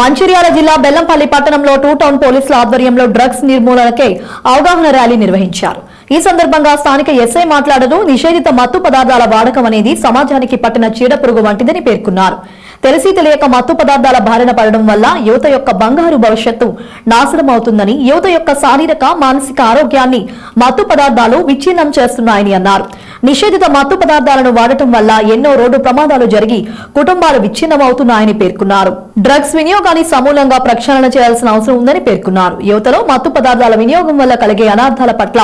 మంచిర్యాల జిల్లా బెల్లంపల్లి పట్టణంలో two town పోలీసుల ఆధ్వర్యంలో డ్రగ్స్ నిర్మూలనకై అవగాహన ర్యాలీ నిర్వహించారు. ఈ సందర్భంగా స్థానిక ఎస్ఐ మాట్లాడుతూ నిషేధిత మత్తు పదార్థాల వాడకం అనేది సమాజానికి పట్టిన చీడపురుగు వంటిదని పేర్కొన్నారు. తెలిసి తెలియక మత్తు పదార్థాల బారిన పడడం వల్ల యువత యొక్క బంగారు భవిష్యత్తు నాశనం అవుతుందని యువత యొక్క శారీరక మానసిక ఆరోగ్యాన్ని మత్తు పదార్థాలు విచ్ఛిన్నం చేస్తున్నాయని అన్నారు. నిషేధిత మత్తు పదార్థాలను వాడటం వల్ల ఎన్నో రోడ్డు ప్రమాదాలు జరిగి కుటుంబాలు విచ్ఛిన్నమవుతున్నాయని పేర్కొన్నారు. డ్రగ్స్ వినియోగాన్ని సమూలంగా ప్రక్షాళన చేయాల్సిన అవసరం ఉందని పేర్కొన్నారు. యువతలో మత్తు పదార్థాల వినియోగం వల్ల కలిగే అనార్థాల పట్ల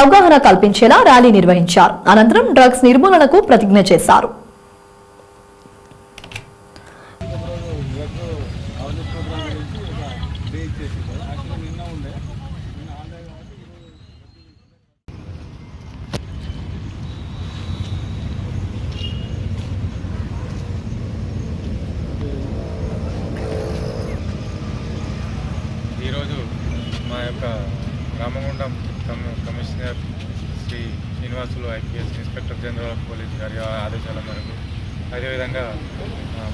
అవగాహన కల్పించేలా ర్యాలీ నిర్వహించారు. అనంతరం డ్రగ్స్ నిర్మూలనకు ప్రతిజ్ఞ చేశారు. ఈరోజు మా యొక్క Ramagundam కమి- commissioner Shri Srinivasulu IPS inspector general of police గారి ఆదేశాల మేరకు అదేవిధంగా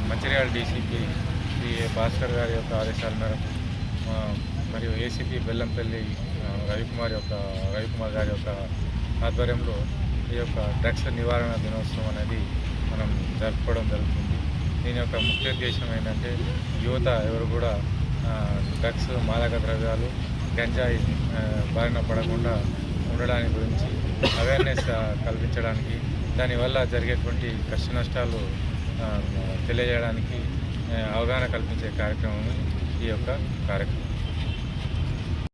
మంచిర్యాల డీసీపీ శ్రీ భాస్కర్ గారి యొక్క ఆదేశాల మేరకు మరియు ఏసీపీ బెల్లంపల్లి రవికుమార్ యొక్క రవికుమార్ గారి యొక్క ఆధ్వర్యంలో ఈ యొక్క డ్రగ్స్ నివారణ దినోత్సవం అనేది మనం జరుపుకోవడం జరుగుతుంది. దీని యొక్క ముఖ్య ఉద్దేశం ఏంటంటే యువత ఎవరు కూడా డ్రగ్స్ మాదక ద్రవ్యాలు గంజాయి బారిన పడకుండా ఉండడానికి గురించి అవేర్నెస్ కల్పించడానికి దానివల్ల జరిగేటువంటి కష్ట నష్టాలు తెలియజేయడానికి అవగాహన కల్పించే కార్యక్రమం ఈ యొక్క కార్యక్రమం.